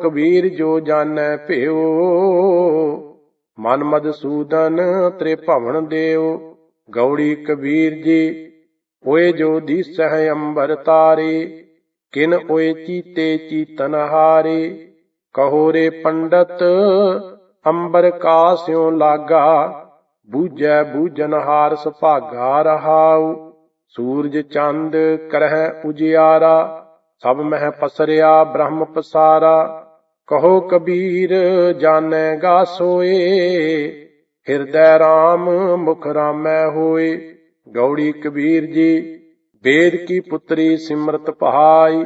ਕਬੀਰ ਜੋ ਜਾਣੈ ਭਿਓ, ਮਨ ਮਦਸੂਦਨ ਤ੍ਰਿਭਵਨ ਦੇਵ ਗੌੜੀ ਕਬੀਰ ਜੀ ਓਏ ਜੋ ਦੀਸਹਿ ਅੰਬਰ ਤਾਰੇ, ਕਿਨ ਓਏ ਚੀਤੇ ਚੀਤਨ ਹਾਰੇ। ਕਹੋ ਰੇ ਪੰਡਤ, ਅੰਬਰ ਕਾਸਿਓ ਲਾਗਾ, ਬੂਝੈ ਬੂਝਨ ਹਾਰ ਸੁਭਾਗਾ ਰਹਾਉ। ਸੂਰਜ ਚੰਦ ਕਰਹਿ ਉਜਿਆਰਾ, ਸਭ ਮਹਿ ਪਸਰਿਆ ਬ੍ਰਹਮ ਪਸਾਰਾ। ਕਹੋ ਕਬੀਰ ਜਾਣੇਗਾ ਸੋਏ। ਹਿਰਦੈ RAM ਮੁਖ ਰਾਮੈ ਹੋਏ। ਗੌੜੀ ਕਬੀਰ ਜੀ ਵੇਦ ਕੀ ਪੁੱਤਰੀ ਸਿਮਰਤ ਪਹਾਈ।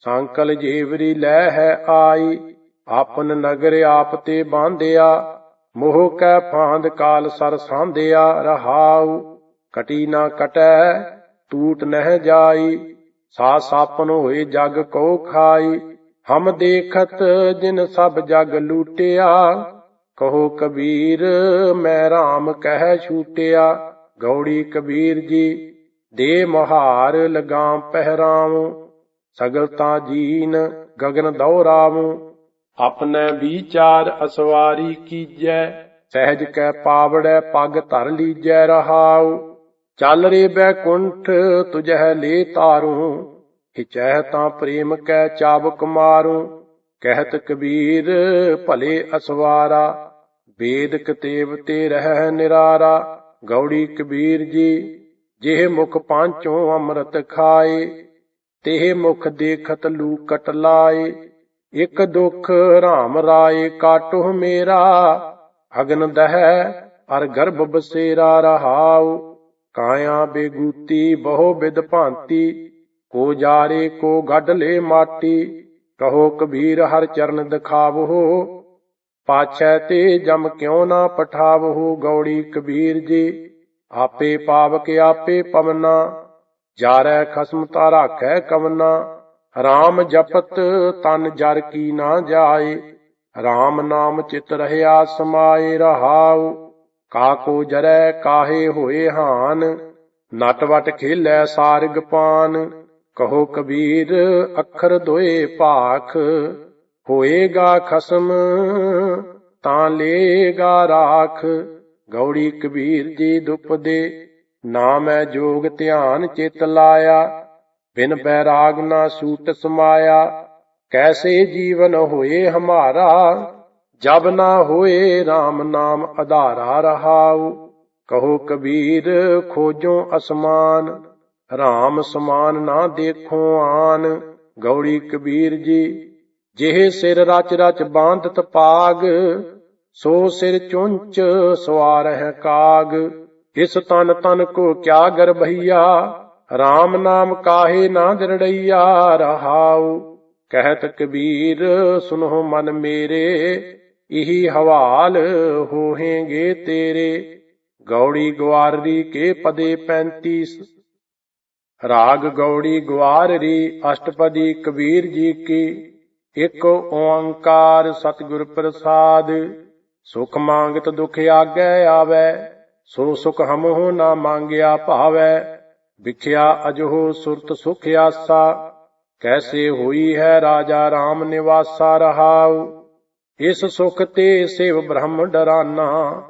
ਸੰਕਲ ਜੀਵਰੀ ਲੈ ਹੈ ਆਈ। ਆਪਨ ਨਗਰ ਆਪ ਤੇ ਬਾਂਧਿਆ। ਮੋਹ ਕੈ ਫਾਂਦ ਕਾਲ ਸਰ ਸਾਂਧਿਆ ਰਹਾਉ। ਕਟੀ ਨਾ ਕਟੈ ਟੂਟ ਨਹਿ ਜਾਈ। ਸਾ ਸਾਪਨ ਹੋਏ ਜਗ ਕੋ ਖਾਈ। ਹਮ ਦੇਖਤ ਜਿਨ ਸਭ ਜਗ ਲੂਟਿਆ, ਕਹੋ ਕਬੀਰ ਮੈਂ RAM ਕਹਿ ਛੂਟਿਆ। ਗੌੜੀ ਕਬੀਰ ਜੀ, ਦੇ ਮਹਾਰ ਲਗਾਮ ਪਹਿਰਾਮ ਸਗਲਤਾ ਜੀਨ ਗਗਨ ਦੌਰਾਮ ਆਪਣੇ ਵਿਚਾਰ ਅਸਵਾਰੀ ਕੀਜੈ, ਸਹਿਜ ਕੈ ਪਾਵੜੈ ਪਗ ਧਰ ਲੀਜੈ ਰਹਾਉ। ਚੱਲ ਰੇ ਬੈਕੁੰਠ ਤੁਝਹਿ ਲੇ ਤਾਰੂ ਹਿਚੈ ਤਾਂ ਪ੍ਰੇਮ ਕੈ ਚਾਬਕ ਮਾਰੂ, ਕਹਿਤ ਕਬੀਰ ਭਲੇ ਅਸਵਾਰਾ ਵੇਦ ਕਤੇਬ ਤੇ ਰਹਿ ਨਿਰਾਰਾ, ਗੌੜੀ ਕਬੀਰ ਜੀ, ਜਿਹ ਮੁਖ ਪਾਂਚੋਂ ਅੰਮ੍ਰਿਤ ਖਾਏ, ਤੇਹ ਮੁਖ ਦੇਖਤ ਲੂ ਕਟ ਲਾਏ, ਇਕ ਦੁਖ ਰਾਮ ਰਾਏ ਕਾਟੋ ਮੇਰਾ, ਅਗਨ ਦਹਿ ਅਰ ਗਰਭ ਬਸੇਰਾ ਰਹਾਉ, ਕਾਇਆ ਬੇਗੂਤੀ ਬਹੁ ਬਿਦ ਭਾਂਤੀ ਕੋ ਜਾਰੇ ਕੋ ਗੱਡ ਲੇ ਮਾਟੀ, ਕਹੋ ਕਬੀਰ ਹਰ ਚਰਨ ਦਿਖਾਵੋ। ਪਾਛੈ ਤੇ ਜਮ ਕਿਉ ਨਾ ਪਠਾਵੋ, ਗੌੜੀ ਕਬੀਰ ਜੀ, ਆਪੇ ਪਾਵਕ ਆਪੇ ਪਵਨਾ। ਜਾਰੈ ਖਸਮ ਤਾ ਰਾਖੈ ਕਵਨਾ RAM ਜਪਤ ਤਨ ਜਰ ਕੀ ਨਾ ਜਾਏ। RAM ਨਾਮ ਚਿਤ ਰਹਿਆ ਸਮਾਏ ਰਹਾਉ ਕਾਕੋ ਜਰੈ ਕਾਹੇ ਹੋਏ ਹਾਨ। ਨਟਵਟ ਖੇਲੈ ਸਾਰਗ ਪਾਨ। ਕਹੋ ਕਬੀਰ, ਅੱਖਰ ਦੋਏ ਭਾਖ, ਹੋਏਗਾ ਖਸਮ, ਤਾਂ ਲੇਗਾ ਰਾਖ। ਗੌੜੀ ਕਬੀਰ ਜੀ ਦੁਪਦੇ ਨਾ ਮੈਂ ਜੋਗ ਧਿਆਨ ਚਿਤ ਲਾਇਆ, ਬਿਨ ਬੈਰਾਗ ਨਾ ਸੂਟ ਸਮਾਇਆ। ਕੈਸੇ ਜੀਵਨ ਹੋਏ ਹਮਾਰਾ, ਜਬ ਨਾ ਹੋਏ RAM ਨਾਮ ਆਧਾਰਾ ਰਹਾਉ। ਕਹੋ ਕਬੀਰ, ਖੋਜੋ ਅਸਮਾਨ। ਰਾਮ ਸਮਾਨ ਨਾ ਦੇਖੋ ਆਨ। ਗੌੜੀ ਕਬੀਰ ਜੀ, ਜਿਹੇ ਸਿਰ ਰਚ ਰਚ ਬਾਂਧਤ ਪਾਗ, ਸੋ ਸਿਰ ਚੁੰਚ ਸਵਾਰ ਹੈ ਕਾਗ। ਇਸ ਤਨ ਤਨ ਕੋ ਕਿਆ ਗਰਭਈਆ RAM ਨਾਮ ਕਾਹੇ ਨਾ ਦਰੜਈਆ, ਰਹਾਉ। ਕਹਿਤ ਕਬੀਰ, ਸੁਨੋ ਮਨ ਮੇਰੇ, ਇਹੀ ਹਵਾਲ ਹੋਹੇਗੇ ਤੇਰੇ। ਗੌੜੀ ਗਵਾਰੀ ਕੇ ਪਦੇ 35 ਰਾਗ ਗੌੜੀ ਰੀ ਅਸ਼ਟਪਦੀ ਕਬੀਰ ਜੀ ਕੀ, ਇਕ ਓੰਕਾਰ ਸਤਿਗੁਰ ਪ੍ਰਸਾਦ। ਸੁਖ ਮੰਗਤ ਦੁਖ ਆਗੈ ਆਵੈ ਸੋ ਸੁਖ ਹਮਹੁ ਨਾ ਮੰਗਿਆ ਭਾਵੈ। ਵਿਖਿਆ ਅਜਹੋ ਸੁਰਤ ਸੁਖ ਆਸਾ, ਕੈਸੇ ਹੋਈ ਹੈ ਰਾਜਾ RAM ਨਿਵਾਸਾ ਰਹਾਉ। ਇਸ ਸੁਖ ਤੇ ਸਿਵ ਬ੍ਰਹਮ ਡਰਾਨਾ,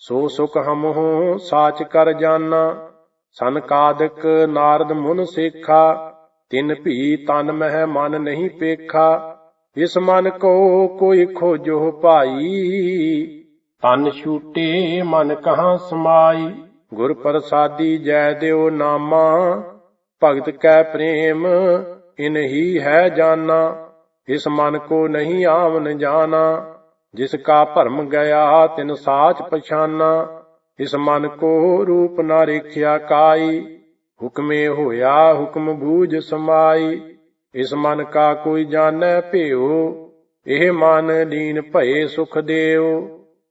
ਸੋ ਸੁਖ ਹਮਹੁ ਸਾਚ ਕਰ ਜਾਨਾ। ਸੰਕਾਦਿਕ ਨਾਰਦ ਮੁਨ ਸੇਖਾ, ਤਿਨ ਭੀ ਤਨ ਮਹਿ ਮਨ ਨਹੀਂ ਪੇਖਾ, ਇਸ ਮਨ ਕੋ ਕੋਈ ਖੋਜੋ ਭਾਈ। ਤਨ ਛੂਟੇ ਮਨ ਕਹਾ ਸਮਾਈ, ਗੁਰ ਪ੍ਰਸਾਦੀ ਜੈ ਦਿਓ ਨਾਮਾ, ਭਗਤ ਕੈ ਪ੍ਰੇਮ ਇਨਹੀ ਹੈ ਜਾਨਾ, ਇਸ ਮਨ ਕੋ ਨਹੀਂ ਆਵਨ ਜਾਣਾ ਜਿਸ ਕਾ ਭਰਮ ਗਿਆ ਤਿਨ ਸਾਚ ਪਛਾਨਾ। ਇਸ ਮਨ ਕੋ ਰੂਪ ਨਾ ਰੇਖਿਆ ਕਾਈ, ਹੁਕਮੇ ਹੋਇਆ ਹੁਕਮ ਬੂਝ ਸਮਾਈ। ਇਸ ਮਨ ਕਾ ਕੋਈ ਜਾਣੈ ਭਿਓ ਇਹ ਮਨ ਲੀਨ ਭਏ ਸੁਖ ਦੇਵ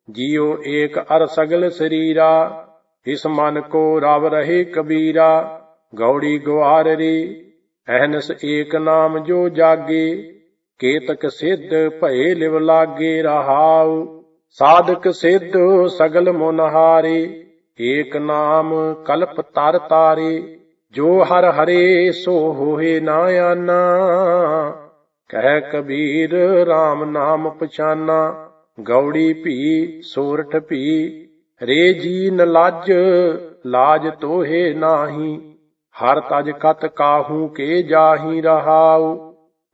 ਜੀਉ ਏਕ ਅਰ ਸਗਲ ਸਰੀਰਾ, ਇਸ ਮਨ ਕੋ ਰਵ ਰਹੇ ਕਬੀਰਾ। ਗੌੜੀ ਗਵਾਰਰੀ ਅਹਨਸ ਏਕ ਨਾਮ ਜੋ ਜਾਗੇ, ਕੇਤਕ ਸਿੱਧ ਭਏ ਲਿਵ ਲਾਗੇ ਰਹਾਉ। ਸਾਧਕ ਸਿੱਧ ਸਗਲ ਮੁਨਹਾਰੇ ਏਕ ਨਾਮ ਕਲਪ ਤਰ ਤਾਰੇ, ਜੋ ਹਰ ਹਰੇ ਸੋ ਹੋਏ ਨਾ ਆਨਾ। ਕਹਿ ਕਬੀਰ RAM ਨਾਮ ਪਛਾਨਾ, ਗੌੜੀ ਭੀ ਸੋਰਠ ਭੀ, ਰੇ ਜੀ ਨ ਲਾਜ ਲਾਜ ਤੋਹੇ ਨਾਹੀ, ਹਰ ਤਜ ਕਤ ਕਾਹੂ ਕੇ ਜਾਹੀ ਰਹਾਉ,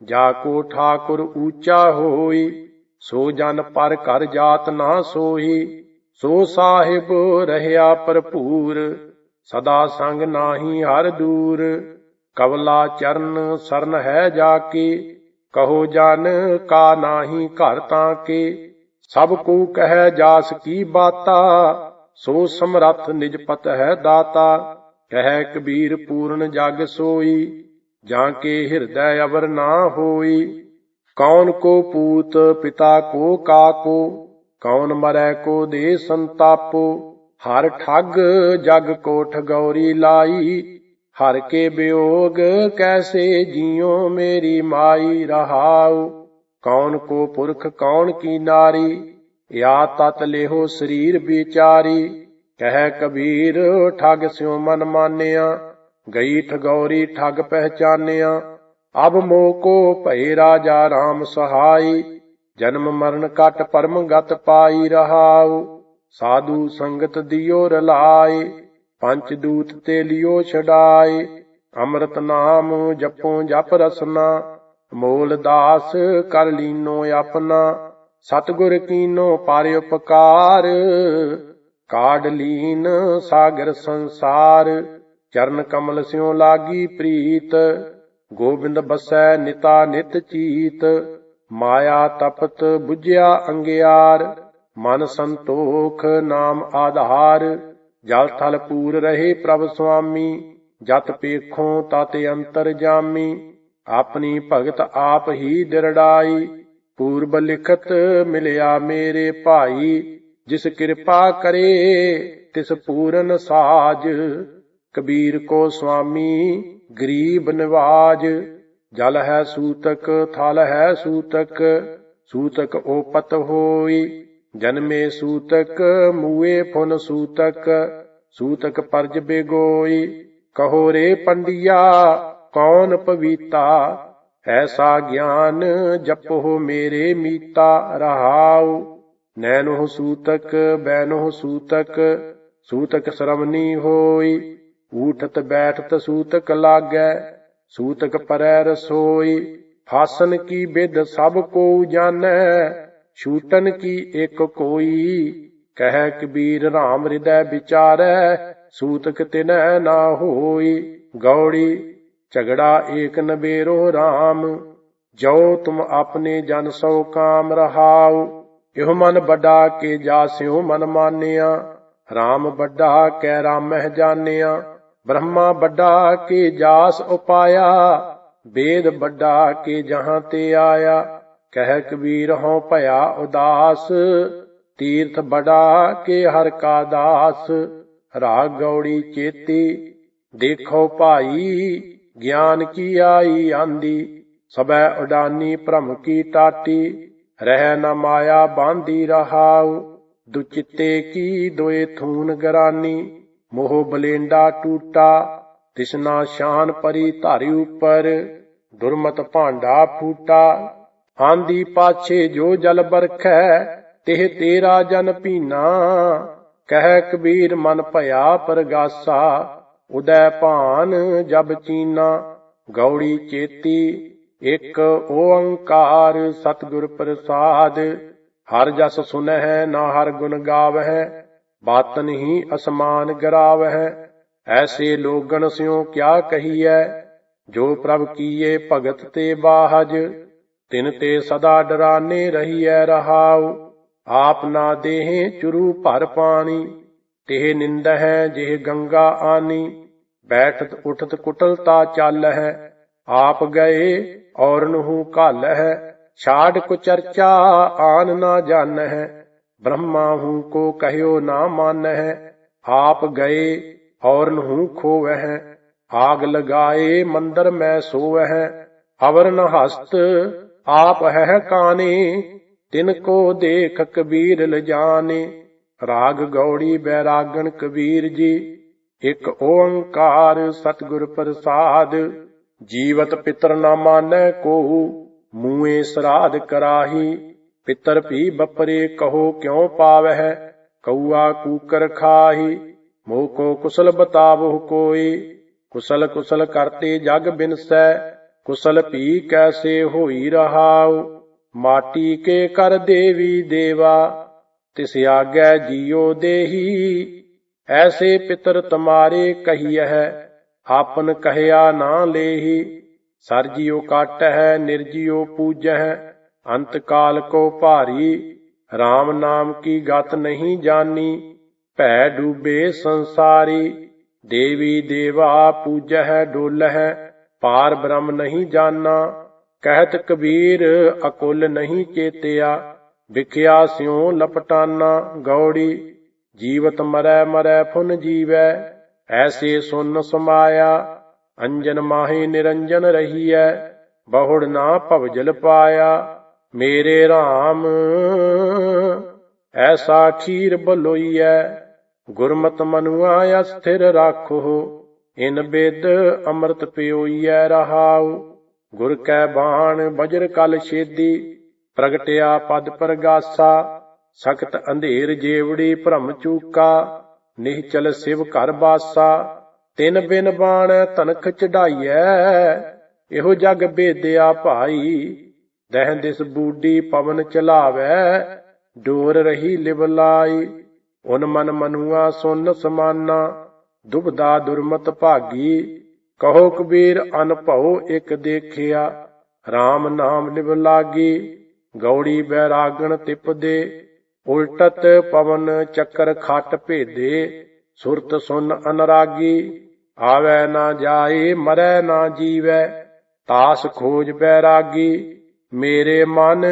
ਜਾ ਕੋ ਠਾਕੁਰ ਊਚਾ ਹੋਈ ਸੋ ਜਨ ਪਰ ਕਰ ਜਾਤ ਨਾ ਸੋਹੀ, ਸੋ ਸਾਹਿਬ ਰਹਿਆ ਭਰਪੂਰ, ਸਦਾ ਸੰਗ ਨਾਹੀ ਹਰ ਦੂਰ। ਕਵਲਾ ਚਰਨ ਸਰਨ ਹੈ ਜਾ ਕੇ ਕਹੋ ਜਨ ਕਾ ਨਾਹੀ ਘਰ ਤਾਂ ਕੇ ਸਭ ਕੋ ਕਹਿ ਜਾਸ ਕੀ ਬਾਤਾ, ਸੋ ਸਮਰੱਥ ਨਿਜ ਪਤ ਹੈ ਦਾਤਾ। ਕਹਿ ਕਬੀਰ ਪੂਰਨ ਜਗ ਸੋਈ, ਜਾਂ ਕੇ ਹਿਰਦੈ ਅਵਰ ਨਾ ਹੋਈ। ਕੌਣ ਕੋ ਪੂਤ ਪਿਤਾ ਕੋ ਕਾਕੋ, ਕੌਣ ਮਰੈ ਕੋ ਦੇ ਸੰਤਾਪੋ, ਹਰ ਠੱਗ ਜਗ ਕੋਠ ਗੌਰੀ ਲਾਈ, ਹਰ ਕੇ ਬਿਯੋਗ ਕੈਸੇ ਜੀਉ ਮੇਰੀ ਮਾਈ ਰਹਾਉ, ਕੌਣ ਕੋ ਪੁਰਖ ਕੌਣ ਕੀ ਨਾਰੀ ਯਾ ਤਤ ਲੇਹੋ ਸਰੀਰ ਵਿਚਾਰੀ, ਕਹਿ ਕਬੀਰ ਠਗ ਸਿਉ ਮਨ ਮਾਨਿਆ, ਗਈ ਠਗੌਰੀ ਠੱਗ ਪਹਿਚਾਨਿਆ ਅਬ ਮੋ ਕੋ ਭਈ ਰਾਜਾ RAM ਸਹਾਈ, ਜਨਮ ਮਰਨ ਕਟ ਪਰਮ ਗਤ ਪਾਈ ਰਹਾਉ, ਸਾਧੂ ਸੰਗਤ ਦਿਓ ਰਲਾਏ, ਪੰਚ ਦੂਤ ਤੇ ਲਿਓ ਛਡਾਏ, ਅੰਮ੍ਰਿਤ ਨਾਮ ਜਪੋ ਜਪ ਰਸਨਾ, ਮੋਲ ਦਾਸ ਕਰ ਲੀਨੋ ਆਪਣਾ, ਸਤਗੁਰ ਕੀਨੋ ਪਰ ਉਪਕਾਰ, ਕਾਢ ਲੀਨ ਸਾਗਰ ਸੰਸਾਰ, ਚਰਨ ਕਮਲ ਸਿਉ ਲਾਗੀ ਪ੍ਰੀਤ ਗੋਬਿੰਦ ਬਸੈ ਨਿਤਾ ਨਿਤ ਚੀਤ, ਮਾਇਆ ਤਪਤ 부ਝਿਆ ਅੰਗਿਆਰ, ਮਨ ਸੰਤੋਖ ਨਾਮ ਆਧਾਰ, ਜਲ ਥਲ ਪੂਰ ਰਹੇ ਪ੍ਰਭ ਸੁਆਮੀ, ਜਤ ਪੇਖੋਂ ਤਤ ਅੰਤਰ ਜਾਮੀ, ਆਪਣੀ ਭਗਤ ਆਪ ਹੀ ਦਿਰੜਾਈ ਪੂਰਬ ਲਿਖਤ ਮਿਲਿਆ ਮੇਰੇ ਭਾਈ, ਜਿਸ ਕਿਰਪਾ ਕਰੇ ਤਿਸ ਪੂਰਨ ਸਾਜ, ਕਬੀਰ ਕੋ ਸੁਆਮੀ ਗਰੀਬ ਨਿਵਾਜ, ਜਲ ਹੈ ਸੂਤਕ, ਥਲ ਹੈ ਸੂਤਕ ਸੂਤਕ ਓਪਤ ਹੋਈ, ਜਨਮੇ ਸੂਤਕ, ਮੂਏ ਫੁਨ ਸੂਤਕ ਸੂਤਕ ਪਰਜ ਬੇਗੋਈ, ਕਹੋ ਰੇ ਪੰਡਿਆ, ਕੌਣ ਪਵੀਤਾ? ਐਸਾ ਗਿਆਨ ਜਪੋ ਮੇਰੇ ਮੀਤਾ, ਰਹਾਉ, ਨੈਨੋ ਸੂਤਕ, ਬੈਨੋ ਸੂਤਕ ਸੂਤਕ ਸ਼ਰਮਨੀ ਹੋਈ ਊਠਤ ਬੈਠਤ ਸੂਤਕ ਲਾਗੈ, ਸੂਤਕ ਪਰੈ ਰਸੋਈ, ਫਾਸਨ ਕੀ ਬਿਦ ਸਭ ਕੋ ਜਾਣੈ, ਛੂਟਨ ਕੀ ਇੱਕ ਕੋਈ, ਕਹਿ ਕਬੀਰ RAM ਹਿਰਦੈ ਵਿਚਾਰੈ, ਸੂਤਕ ਤਿਨੈ ਨਾ ਹੋਈ, ਗੌੜੀ, ਝਗੜਾ ਏਕ ਨਬੇਰੋ RAM ਜੋ ਤੁਮ ਆਪਣੇ ਜਨ ਸੋ ਕਾਮ ਰਹਾਉ, ਇਹੋ ਮਨ ਵੱਡਾ ਕੇ ਜਾਸਿਓ ਮਨ ਮਾਨਿਆ RAM ਵੱਡਾ ਕੈ ਰਾਮਹਿ ਜਾਣਿਆ ਬ੍ਰਹਮਾ ਵੱਡਾ ਕੇ ਜਾਸ ਉਪਾਇਆ, ਵੇਦ ਵੱਡਾ ਕੇ ਜਹਾਂ ਤੇ ਆਇਆ। ਕਹਿ ਕਬੀਰ ਹਉ ਭਇਆ ਉਦਾਸ, ਤੀਰਥ ਬੜਾ ਕੇ ਹਰ ਕਾ ਦਾਸ। ਰਾਗ ਗੌੜੀ ਚੇਤੀ, ਦੇਖੋ ਭਾਈ, ਗਿਆਨ ਕੀ ਆਈ ਆਂਦੀ। ਸਬੈ ਉਡਾਨੀ ਭ੍ਰਮ ਕੀ ਟਾਟੀ ਰਹਿ ਨ ਮਾਇਆ ਬਾਂਦੀ ਰਹਾਉ। ਦੁਚਿੱਤੇ ਕੀ ਦੋਏ ਥੂਨ ਗਰਾਨੀ। ਮੋਹ ਬਲੇਂਡਾ ਟੂਟਾ, ਤਿਸਨਾ ਸ਼ਾਨ ਪਰੀ ਧਾਰੀ ਉਪਰ, ਦੁਰਮਤ ਭਾਂਡਾ ਫੂਟਾ। ਆਂਦੀ ਪਾਛੇ ਜੋ ਜਲ ਬਰਖੈ, ਤਿਹ ਤੇਰਾ ਜਨ ਪੀਨਾ ਕਹਿ ਕਬੀਰ ਮਨ ਭਇਆ ਪਰਗਾਸਾ, ਉਦੈ ਭਾਨ ਜਬ ਚੀਨਾ। ਗੌੜੀ ਚੇਤੀ, ਇਕ ਓੰਕਾਰ ਸਤਿਗੁਰ ਪ੍ਰਸਾਦ। ਹਰ ਜਸ ਸੁਨਹਿ ਨਾ ਹਰ ਗੁਣ ਗਾਵਹਿ ਬਾਤਨ ਹੀ ਅਸਮਾਨ ਗਰਾਵਹਿ। ਐਸੇ ਲੋਗਣ ਸਿਓ ਕਿਆ ਕਹੀਐ? ਜੋ ਪ੍ਰਭ ਕੀਏ ਭਗਤ ਤੇ ਬਾਹਜ, ਤਿਨ ਤੇ ਸਦਾ ਡਰਾਨੇ ਰਹੀਐ ਰਹਾਉ। ਆਪ ਨਾ ਦੇਹੇ ਚੁਰੂ ਭਰ ਪਾਣੀ ਤੇ ਨਿੰਦ ਹੈ ਜਿਹ ਗੰਗਾ ਆਨੀ। ਬੈਠਤ ਉਠਤ ਕੁਟਲਤਾ ਚੱਲ ਹੈ ਆਪ ਗਏ ਔਰ ਨੂੰ ਘਲ ਹੈ ਛਾੜ ਕੋ ਚਰਚਾ ਆਨ ਨਾ ਜਾਣ ਹੈ ਬ੍ਰਹਮਾ ਹੂੰ ਕੋ ਕਹਿਓ ਨਾ ਮਾਨ ਹੈ ਆਪ ਗਏ ਔਰ ਨੂੰ ਖੋਵਹਿ, ਆਗ ਲਗਾਏ ਮੰਦਰ ਮੈਂ ਸੋਵਹਿ ਅਵਰਨ ਹਸਤ ਆਪ ਹੈ ਕਾਨੇ, ਤਿਨ ਕੋ ਦੇਖ ਕਬੀਰ ਲਜਾਨੇ, ਰਾਗ ਗੌੜੀ ਬੈਰਾਗਣ ਕਬੀਰ ਜੀ, ਇਕ ਓੰਕਾਰ ਸਤਿਗੁਰ ਪ੍ਰਸਾਦ, ਜੀਵਤ ਪਿਤਰ ਨਾ ਮਾਨੈ ਕੋ ਮੂਏ ਸਰਾਧ ਕਰਾਹੀ ਪਿੱਤਰ ਭੀ ਬਪਰੇ ਕਹੋ ਕਿਉ ਪਾਵਹਿ? ਕਊਆ ਕੂਕਰ ਖਾਹੀ ਮੋਹ ਕੋ ਕੁਸਲ ਬਤਾਵਹੁ ਕੋਈ ਕੁਸਲ ਕੁਸਲ ਕਰਤੇ ਜਗ ਬਿਨਸੈ, ਕੁਸਲ ਭੀ ਕੈਸੇ ਹੋਈ ਰਹਾਉ? ਮਾਟੀ ਕੇ ਕਰ ਦੇਵੀ ਦੇਵਾ, ਤਿਸ ਆਗੈ ਜੀਉ ਦੇਹੀ। ਐਸੇ ਪਿਤਰ ਤੁਮਾਰੇ ਕਹੀਐ, ਆਪਨ ਕਹਿਆ ਨਾ ਲੇਹੀ। ਸਰਜੀਉ ਕਾਟਹਿ, ਨਿਰਜੀਉ ਪੂਜਹਿ। ਅੰਤ ਕਾਲ ਕੋ ਭਾਰੀ RAM ਨਾਮ ਕੀ ਗਤ ਨਹੀਂ ਜਾਨੀ, ਭੈ ਡੂਬੇ ਸੰਸਾਰੀ, ਦੇਵੀ ਦੇਵਾ ਪੂਜਹਿ ਡੋਲਹਿ, ਪਾਰ ਬ੍ਰਹਮ ਨਹੀਂ ਜਾਨਾ, ਕਹਿਤ ਕਬੀਰ ਅਕੁਲ ਨਹੀਂ ਚੇਤਿਆ, ਵਿਖਿਆ ਸਿਉ ਲਪਟਾਨਾ ਗੌੜੀ, ਜੀਵਤ ਮਰੈ ਮਰੈ ਫੁਨ ਜੀਵੈ, ਐਸੇ ਸੁਨ ਸਮਾਇਆ, ਅੰਜਨ ਮਾਹੀ ਨਿਰੰਜਨ ਰਹੀਐ, ਬਹੁੜ ਨਾ ਭਵਜਲ ਪਾਇਆ ਮੇਰੇ RAM ਐਸਾ ਖੀਰ ਬਲੋਈਐ, ਗੁਰਮਤ ਮਨੁਆ ਅਸਥਿਰ ਰਾਖੋ, ਇਨ ਬਿਦ ਅੰਮ੍ਰਿਤ ਪਿਓਈਐ ਰਹਾਉ, ਗੁਰ ਕੈ ਬਾਣ ਬਜਰ ਕਲ ਛੇਦੀ, ਪ੍ਰਗਟਿਆ ਪਦ ਪ੍ਰਗਾਸਾ, ਸਖਤ ਅੰਧੇਰ ਜੇਵੜੀ ਭ੍ਰਮ ਚੂਕਾ, ਨਿਹਚਲ ਸਿਵ ਘਰ ਬਾਸਾ, ਤਿਨ ਬਿਨ ਬਾਣ ਤਨਖ ਚੜਾਈਐ, ਇਹੋ ਜਗ ਬੇਦਿਆ ਭਾਈ ਦਹਿ ਦਿਸ ਬੂਡੀ ਪਵਨ ਚਲਾਵੈ, ਡੋਰ ਰਹੀ ਲਿਵ ਲਾਈ। ਉਨ ਮਨ ਮਨੁਆ ਸੁਨ ਸਮਾਨਾ, ਦੁਬਦਾ ਦੁਰਮਤ ਭਾਗੀ। ਕਹੋ ਕਬੀਰ ਅਨਭਉ ਇਕ ਦੇਖਿਆ RAM ਨਾਮ ਲਿਵ ਲਾਗੀ। ਗੌੜੀ ਬੈਰਾਗਣ ਤਿਪਦੇ, ਉਲਟਤ ਪਵਨ ਚੱਕਰ ਖਟ ਭੇਦੇ। ਸੁਰਤ ਸੁਨ ਅਨਰਾਗੀ, ਆਵੈ ਨਾ ਜਾਏ, ਮਰੈ ਨਾ ਜੀਵੈ, ਤਾਸ ਖੋਜ ਬੈਰਾਗੀ। ਮੇਰੇ ਮਨ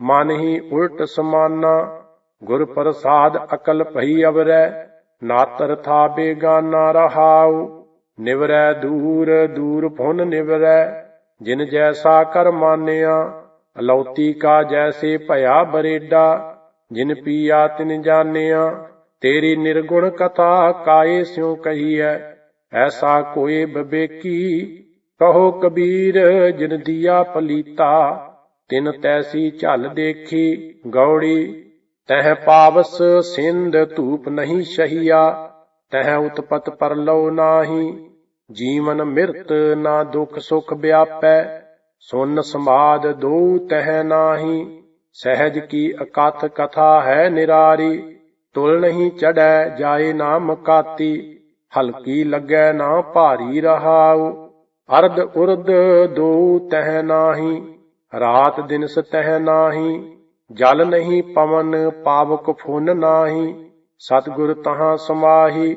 ਮਨ ਹੀ ਉਲਟ ਸਮਾਨਾ। ਗੁਰ ਪ੍ਰਸਾਦ ਅਕਲ ਭਈ ਅਵਰੈ, ਨਾਤਰ ਥਾ ਬੇਗਾਨਾ ਰਹਾਉ। ਨਿਵਰੈ ਦੂਰ ਦੂਰ ਫੁਨ ਨਿਵਰੈ, ਜਿਨ ਜੈਸਾ ਕਰ ਮਾਨਿਆ। ਅਲੌਤੀ ਕਾ ਜੈਸੇ ਭਇਆ ਬਰੇਡਾ, ਜਿਨ ਪੀਆ ਤਿਨ ਜਾਣਿਆ। ਤੇਰੀ ਨਿਰਗੁਣ ਕਥਾ ਕਾਏ ਸਿਉ ਕਹੀਐ, ਐਸਾ ਕੋਏ ਬਬੇਕੀ। ਕਹੋ ਕਬੀਰ, ਜਿਨ ਦੀਆ ਪਲੀਤਾ, ਤਿਨ ਤੈਸੀ ਝਲ ਦੇਖੀ ਗੌੜੀ। ਤਹ ਪਾਵਸ ਸਿੰਧ ਧੂਪ ਨਹੀਂ ਸ਼ਹੀਆ, ਤਹ ਉਤਪਤ ਪਰਲੋ ਨਾਹੀ। ਜੀਵਨ ਮਿਰਤ ਨਾ ਦੁਖ ਸੁਖ ਵਿਆਪੈ, ਸੁਨ ਸਮਾਦ ਦੋ ਤਹ ਨਾਹੀ। ਸਹਿਜ ਕੀ ਅਕਥ ਕਥਾ ਹੈ ਨਿਰਾਰੀ, ਤੁਲ ਨਹੀਂ ਚੜੈ ਜਾਏ ਨਾ ਮਕਾਤੀ ਹਲਕੀ ਲੱਗੈ ਨਾ ਭਾਰੀ ਰਹਾਉ ਅਰਧ ਉਰਦ ਦੋ ਤਹਿ ਨਾਹੀ, ਰਾਤ ਦਿਨ ਸਤਹ ਨਾਹੀ, ਜਲ ਨਹੀਂ ਪਵਨ ਪਾਵਕ ਫੁਨ ਨਾਹੀ, ਸਤਗੁਰ ਤਹਾਂ ਸਮਾਹੀ,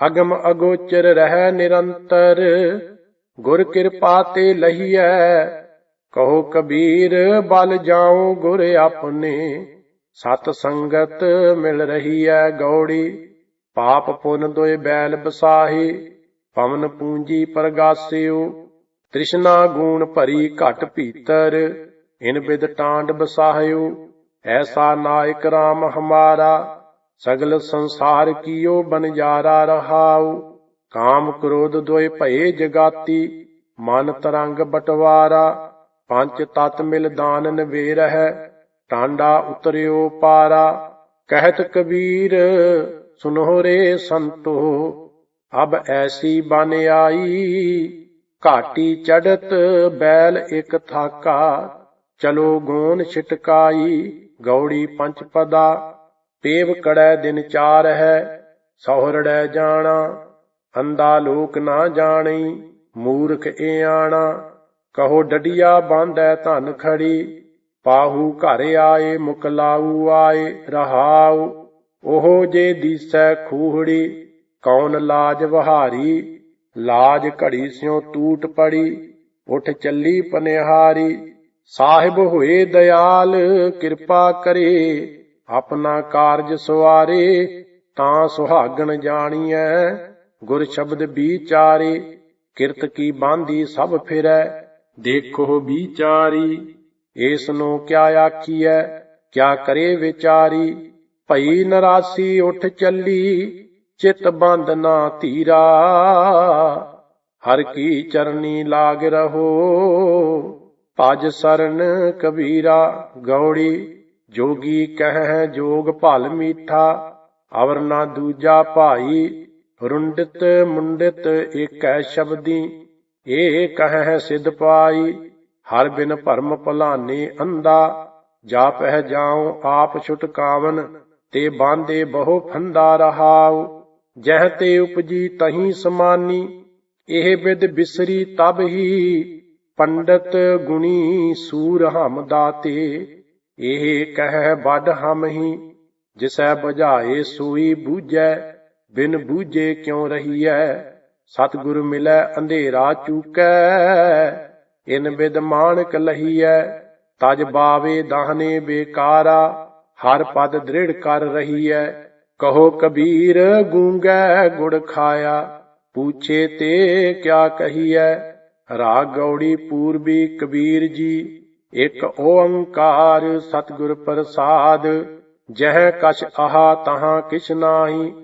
ਅਗਮ ਅਗੋਚਰ ਰਹਿ ਨਿਰੰਤਰ, ਗੁਰ ਕਿਰਪਾ ਤੇ ਲਹੀਐ, ਕਹੋ ਕਬੀਰ ਬਲ ਜਾਉ ਗੁਰ ਆਪਣੇ, ਸਤ ਸੰਗਤ ਮਿਲ ਰਹੀ ਹੈ ਗੌੜੀ, ਪਾਪ ਪੁੰਨ ਦੋਏ ਬੈਲ ਬਸਾਹੀ ਪਵਨ ਪੂੰਜੀ ਪਰਗਾਸਿਓ, ਤ੍ਰਿਸ਼ਨਾ ਗੂਣ ਭਰੀ ਘਟ ਭੀਤਰ, ਇਨ ਬਿਦ ਟਾਂਡ ਬਸਾਹਿਓ, ਐਸਾ ਨਾਇਕ RAM ਹਮਾਰਾ, ਸਗਲ ਸੰਸਾਰ ਕੀਓ ਬਨਜਾਰਾ ਰਹਾਉ, ਕਾਮ ਕ੍ਰੋਧ ਦੋਏ ਭਏ ਜਗਾਤੀ, ਮਨ ਤਰੰਗ ਬਟਵਾਰਾ, ਪੰਜ ਤਤ ਮਿਲ ਦਾਨ ਨਵੇਰ ਹੈ ਟਾਂਡਾ ਉਤਰਿਓ ਪਾਰਾ, ਕਹਿਤ ਕਬੀਰ ਸੁਨੋ ਰੇ ਸੰਤੋ। ਅਬ ਐਸੀ ਬਨ ਆਈ, ਘਾਟੀ ਚੜਤ ਬੈਲ ਇਕ ਥਾਕਾ, ਚਲੋ ਗੋਨ ਛਿਟਕਾਈ, ਗੌੜੀ ਪੰਚ ਪਦਾ, ਪੇਵ ਕੜੈ ਦਿਨ ਚਾਰ ਹੈ, ਸਹੁਰੜੈ ਜਾਣਾ ਅੰਦਾ ਲੋਕ ਨਾ ਜਾਣੀ, ਮੂਰਖ ਏ ਆਣਾ, ਕਹੋ ਡਡੀਆ ਬਾਂਧੈ ਧਨ ਖੜੀ, ਪਾਹੂ ਘਰ ਆਏ, ਮੁਕਲਾਊ ਆਏ, ਰਹਾਉ, ਉਹ ਜੇ ਦੀਸੈ ਖੂਹੜੀ ਕੌਣ ਲਾਜ ਵਹਾਰੀ? ਲਾਜ ਘੜੀ ਸਿਉ ਟੂਟ ਪੜੀ, ਉਠ ਚੱਲੀ ਪਨਿਹਾਰੀ। ਸਾਹਿਬ ਹੋਏ ਦਇਆਲ, ਕਿਰਪਾ ਕਰੇ, ਆਪਣਾ ਕਾਰਜ ਸਵਾਰੇ, ਤਾਂ ਸੁਹਾਗਣ ਜਾਣੀਐ, ਗੁਰ ਸ਼ਬਦ ਵਿਚਾਰੇ ਕਿਰਤ ਕੀ ਬਾਂਦੀ ਸਭ ਫਿਰੈ, ਦੇਖੋ ਵਿਚਾਰੀ ਏਸ ਨੂੰ ਕਿਆ ਆਖੀਐ, ਕਿਆ ਕਰੇ ਵਿਚਾਰੀ। ਭਈ ਨਰਾਸੀ ਉਠ ਚੱਲੀ ਚਿਤ ਬੰਦ ਨਾ ਧੀਰਾ। ਹਰ ਕੀ ਚਰਨੀ ਲਾਗ ਰਹੋ। ਭਜ ਸਰਨ ਕਬੀਰਾ, ਗੌੜੀ ਜੋਗੀ ਕਹਿ ਜੋਗ ਭਲ ਮੀਠਾ। ਅਵਰ ਨਾ ਦੂਜਾ ਭਾਈ, ਰੁੰਡਿਤ ਮੁੰਡਿਤ ਏਕੈ ਸ਼ਬਦੀ। ਏ ਕਹਿ ਸਿਧ ਪਾਈ, ਹਰ ਬਿਨ ਭਰਮ ਭਲਾਨੇ ਅੰਦਾ ਜਾ ਪਹਿ ਜਾਉ ਆਪ ਛੁਟਕਾਵਨ, ਤੇ ਬਾਂਦੇ ਬਹੁ ਫੰਦਾ ਰਹਾਉ। ਜਹ ਤੇ ਉਪਜੀ ਤਹੀਂ ਸਮਾਨੀ, ਇਹ ਵਿਦ ਬਿਸਰੀ ਤਬ ਹੀ, ਪੰਡਤ ਗੁਣੀ ਸੂਰ ਹਮ ਦਾਤੇ। ਇਹ ਕਹਿ ਵੱਡ ਹਮ ਹੀ, ਜਿਸੈ ਬੁਝਾਏ ਸੋਈ ਬੂਝੈ, ਬਿਨ ਬੂਝੇ ਕਿਉ ਰਹੀਐ? ਸਤਿਗੁਰ ਮਿਲੈ ਅੰਧੇਰਾ ਚੂਕੈ, ਇਨ ਬਿਦ ਮਾਨਕ ਲਹੀਐ। ਤਜ ਬਾਵੇ ਦਾਹਨੇ ਬੇਕਾਰਾ, ਹਰ ਪਦ ਦ੍ਰਿੜ ਕਰ ਰਹੀ ਹੈ ਕਹੋ ਕਬੀਰ, ਗੂੰਗੈ ਗੁੜ ਖਾਇਆ। ਪੂਛੇ ਤੇ ਕਿਆ ਕਹੀਐ? ਰਾਗ ਗੌੜੀ ਪੂਰਬੀ ਕਬੀਰ ਜੀ, ਇੱਕ ਓੰਕਾਰ ਸਤਿਗੁਰ ਪ੍ਰਸਾਦ, ਜਹ ਕਛ ਆਹਾ ਤਹਾਂ ਕਿਛ ਨਾਹੀ।